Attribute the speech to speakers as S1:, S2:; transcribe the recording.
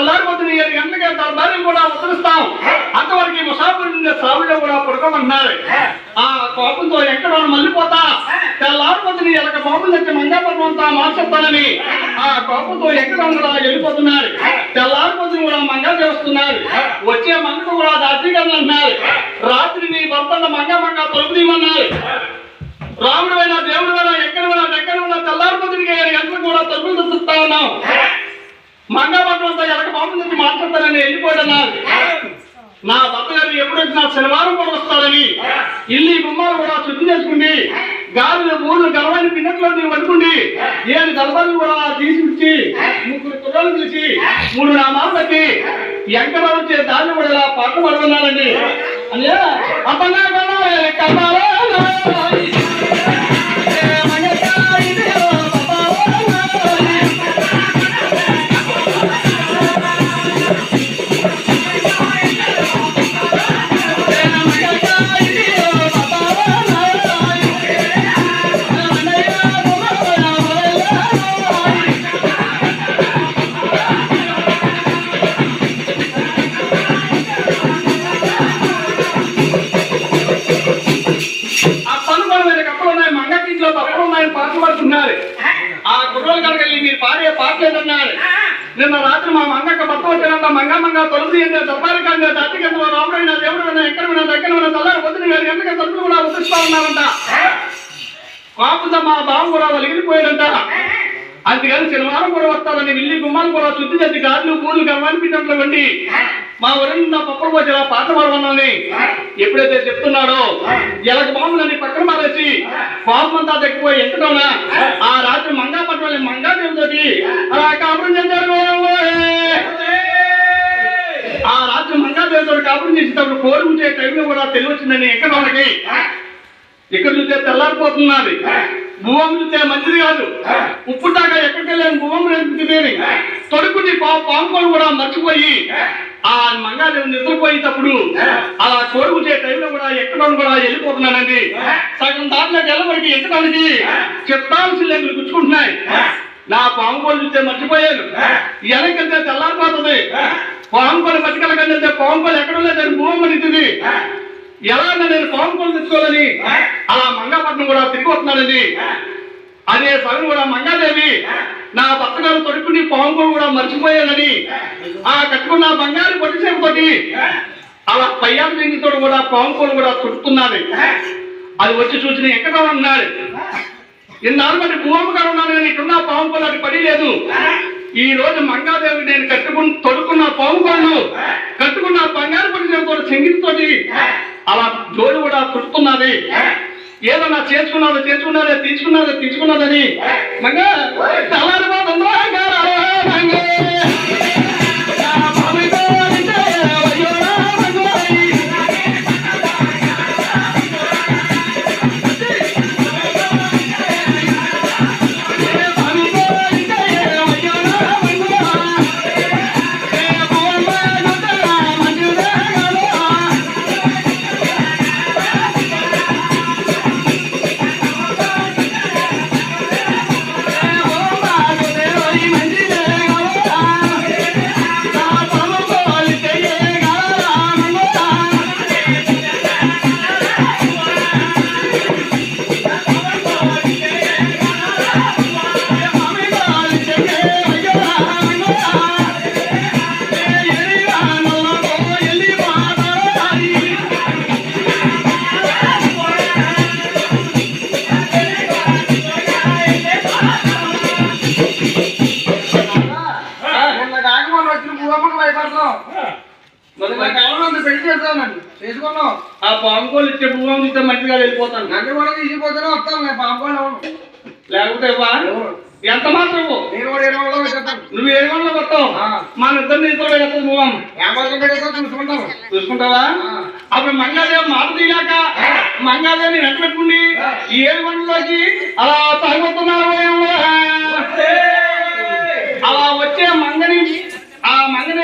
S1: తెల్లారిపోతున్న ఏడు గంటలకే దర్బారులు కూడా ఉత్తరిస్తాం అంతవరకు ఈ ముసాఫిర్ నుండి సాగులో కూడా పడుకోమన్నారు ఆ కోపంతో ఎక్కడ మళ్ళీపోతా తెల్లారిపోతున్న ఎలక బాబులు తెచ్చి మంగాపట్నం అంతా మార్చేస్తానని. ఆ కోపంతో ఎక్కడ కూడా వెళ్ళిపోతున్నారు. తెల్లారిపోతున్న కూడా మంగా చేస్తున్నారు. వచ్చే మంగకు కూడా దాచికమ్మలు అంటున్నారు. రాత్రి నీ భర్త మంగ మంగ తలుపు తీయమన్నారు. రాముడు అయినా దేవుడు అయినా ఎక్కడ ఉన్నా ఎక్కడ ఉన్నా తెల్లారిపోతుడికి ఎంత కూడా తలుపులు చూస్తా ఉన్నాం. మంగపట్నంతో ఎలక బాబు నుంచి మాట్లాడతానని వెళ్ళిపోయాడన్నారు నా భర్త గారు ఎప్పుడైతే నా శనివారం కూడా వస్తారని ఇల్లు గుమ్మాలు కూడా శుద్ధి చేసుకుంది. గాలిలో మూడు గలవాని పిన్నట్లో నేను పట్టుకుండి ఏడు గలవాన్ని కూడా తీసుకొచ్చి ముగ్గురు కుర్రాలు పిలిచి మూడు నా మాట పెట్టి వచ్చే దాన్ని కూడా ఇలా పాట పడుతున్నానండి అనే అప్పన్నా కమారా పాటలు పడుతున్నారు ఆ. కుర్రోలు కనుక వెళ్ళి మీరు పాడే పాటలేదన్నారు నిన్న రాత్రి మా మంగక్క భర్త వచ్చినంత మంగ మంగ తలుపు తీయండి దర్బారు కానీ దత్తికెందులో రాముడైనా దేవుడైనా ఎక్కడ ఉన్నా దగ్గర ఉన్నా తల్లారి పొద్దున వేరు గంటలకు తలుపులు కూడా ఉదిస్తూ ఉన్నారంట. కాపుతో మా బావ కూడా వలిగిపోయాడంట అందుకని శనివారం కూడా వస్తారని విల్లి గుమ్మాలు కూడా శుద్ధి చేసి గాజులు పూలు గర్వానిపించట్లు వండి మా ఊరిని నా పప్పులు పోసి ఇలా పాట పాడమన్నాని ఎప్పుడైతే చెప్తున్నాడో ఎలక బాంబులని పక్కన మారేసి పాపం అంతా తగ్గిపోయి ఎంతటోనా ఆ. రాత్రి మంగా పట్టుకొని మంగా దేవుతోటి అలా కాపురం చేశారు ఆ రాత్రి మంగా దేవుతోటి కాపురం చేసేటప్పుడు కోరుకుంటే టైంలో కూడా తెలివి వచ్చిందని ఎక్కడ వాళ్ళకి? ఇక్కడ చూస్తే తెల్లారిపోతున్నది. భూమి చూస్తే మంచిది కాదు. ఉప్పు దాకా ఎక్కడికి వెళ్ళాను? భూమి తినేది తొడుకుని పాంపలు కూడా మర్చిపోయి ఆ మంగాదేవి నిద్రపోయేటప్పుడు అలా కోరుకునే టైంలో కూడా ఎక్కడం కూడా వెళ్ళిపోతున్నానండి. సగం దాంట్లోకి వెళ్ళవరికి ఎక్కడానికి చెప్తాల్సి లేదు గుచ్చుకుంటున్నాయి. నా కోళ్ళు చూస్తే మర్చిపోయాను. వెనకెళ్తే తెల్లారిపోతుంది. మట్టికెళ్ళకంటే పాము కోళ్ళు ఎక్కడ లేదని భూమి పడుతుంది ఎలా నేను పాము కోళ్ళు తెచ్చుకోవాలని అలా మంగాపట్నం కూడా తిరిగి వస్తున్నానండి. అదే సగం కూడా మంగాదేవి నా భర్త గారు తొడుకుని పాము కూడా మర్చిపోయానని. ఆ కట్టుకున్న బంగారు పొట్టిసేపుతోటి అలా పయ్యాల దింగితో కూడా పాము కోలు కూడా చుట్టుతున్నది అది వచ్చి చూసిన ఎక్కడ ఉన్నాడు ఇన్నాళ్ళు మరి భూమి గారు ఉన్నాను నేను ఇక్కడున్న పాము కోలు అది పడి లేదు ఈ రోజు మంగాదేవి నేను కట్టుకుని తొడుకున్న పాము కోళ్ళు కట్టుకున్న బంగారు పొట్టిసేపుతో చెంగితోటి అలా జోడు కూడా చుట్టుతున్నది ఏదన్నా చేసుకున్నాదో చేసుకున్నాదే తీసుకున్నాదో తీసుకున్నదని మంగా తెల్లారిపోతుందో
S2: కాకమంది పెళ్ళి చేస్తామండి చేసుకున్నాం.
S1: ఆ పాంకోలు ఇచ్చే భూమి ఇస్తే మంచిగా వెళ్ళిపోతాను
S2: నన్ను కూడా తీసిపోతేనే వస్తాం నేను పాపం అవును
S1: లేకపోతే ఎంత మాత్రం
S2: నేను కూడా రోజులు చెప్తాను
S1: నువ్వు ఏ గంటలకు వస్తావు. మన ఇద్దరు వెళ్తావు భూమం
S2: వ్యాపారం పెడతా చూసుకుంటాం
S1: చూసుకుంటావా.
S2: ఆ.
S1: అప్పుడు మంగాదేవి మాట తీయాక వెంట పెట్టుకుని ఈ ఏడు గంటలకి అలా తాగిపోతున్నారు అలా వచ్చే మంగని ఆ మంగని